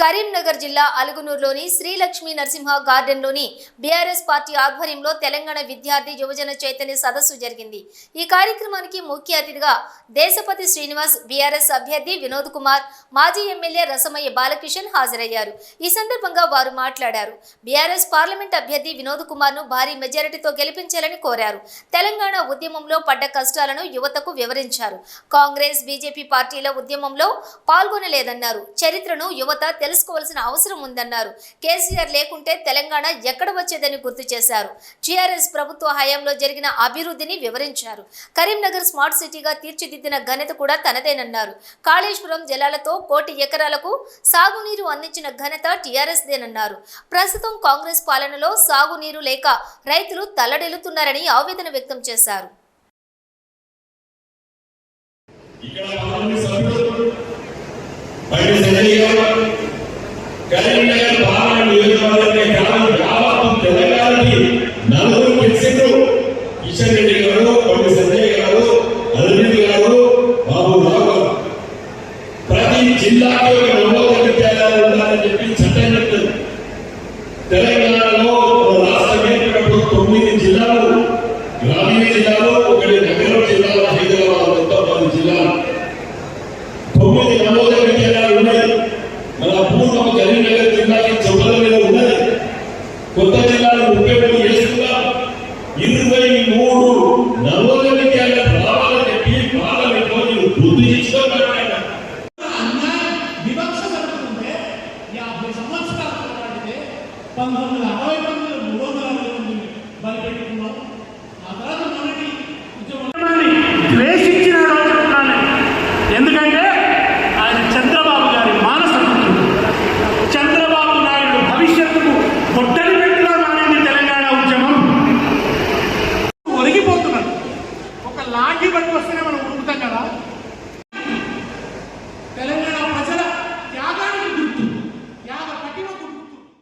కరీంనగర్ జిల్లా అలుగునూరులోని శ్రీలక్ష్మీ నరసింహ గార్డెన్లోని బీఆర్ఎస్ పార్టీ ఆధ్వర్యంలో తెలంగాణ విద్యార్థి యువజన చైతన్య సదస్సు జరిగింది. ఈ కార్యక్రమానికి ముఖ్య అతిథిగా దేశపతి శ్రీనివాస్ బీఆర్ఎస్ అభ్యర్థి వినోద్ కుమార్ మాజీ ఎమ్మెల్యే రసమయ్య బాలకిషన్ హాజరయ్యారు. ఈ సందర్భంగా వారు మాట్లాడారు. బీఆర్ఎస్ పార్లమెంట్ అభ్యర్థి వినోద్ కుమార్ను భారీ మెజారిటీతో గెలిపించాలని కోరారు. తెలంగాణ ఉద్యమంలో పడ్డ కష్టాలను యువతకు వివరించారు. కాంగ్రెస్ బీజేపీ పార్టీల ఉద్యమంలో పాల్గొనలేదన్నారు. చరిత్రను యువత తెలుసుకోవాల్సిన అవసరం ఉందన్నారు. కేసీఆర్ లేకుంటే తెలంగాణ ఎక్కడ వచ్చేదని గుర్తు చేశారు. టీఆర్ఎస్ ప్రభుత్వ హయాంలో జరిగిన అభివృద్ధిని వివరించారు. కరీంనగర్ స్మార్ట్ సిటీగా తీర్చిదిద్దిన ఘనత కూడా తనదేనన్నారు. కాళేశ్వరం జలాలతో కోటి ఎకరాలకు సాగునీరు అందించిన ఘనత టీఆర్ఎస్ దేనన్నారు ప్రస్తుతం కాంగ్రెస్ పాలనలో సాగునీరు లేక రైతులు తల్లడిల్లుతున్నారని ఆవేదన వ్యక్తం చేశారు. ఇక్కడ పార్లమెంట్ సభ్యులు బయట సంజయ్ గారు కరీంనగర్ పార్లమెంట్ నియోజకవర్గమే కాదు యావత్తు తెలంగాణకి నలుగురు గెలిచిండ్రు. కిషన్ రెడ్డి గారు కొండ సంజయ్ గారు అరవింద్ గారు బాబు రావు ప్రతి జిల్లాకి ఒక నమోదు విద్యాలయాలు ఉండాలని చెప్పి చట్టం చెప్తుంది తెలంగాణలో తొమ్మిది జిల్లాలు గ్రామీణ జిల్లాలు ఒకటి నగరం జిల్లాలు హైదరాబాద్ మొత్తం పది జిల్లాలు. తొమ్మిది నమోదు మన పూర్వం కరీంనగర్ జిల్లాకి చౌకల మీద ఉన్నది. కొత్త జిల్లాలు ముప్పై మూడు చేస్తున్నాం ఇరవై మూడు నలభై విద్యాలయాలు రావాలని చెప్పి పార్లమెంట్లో నేను గుర్తు చేసుకోవాలి పంతొమ్మిది వందల అరవై ఒక లాగి బట్టి వస్తేనే మనం ఉడుకుతాం కదా?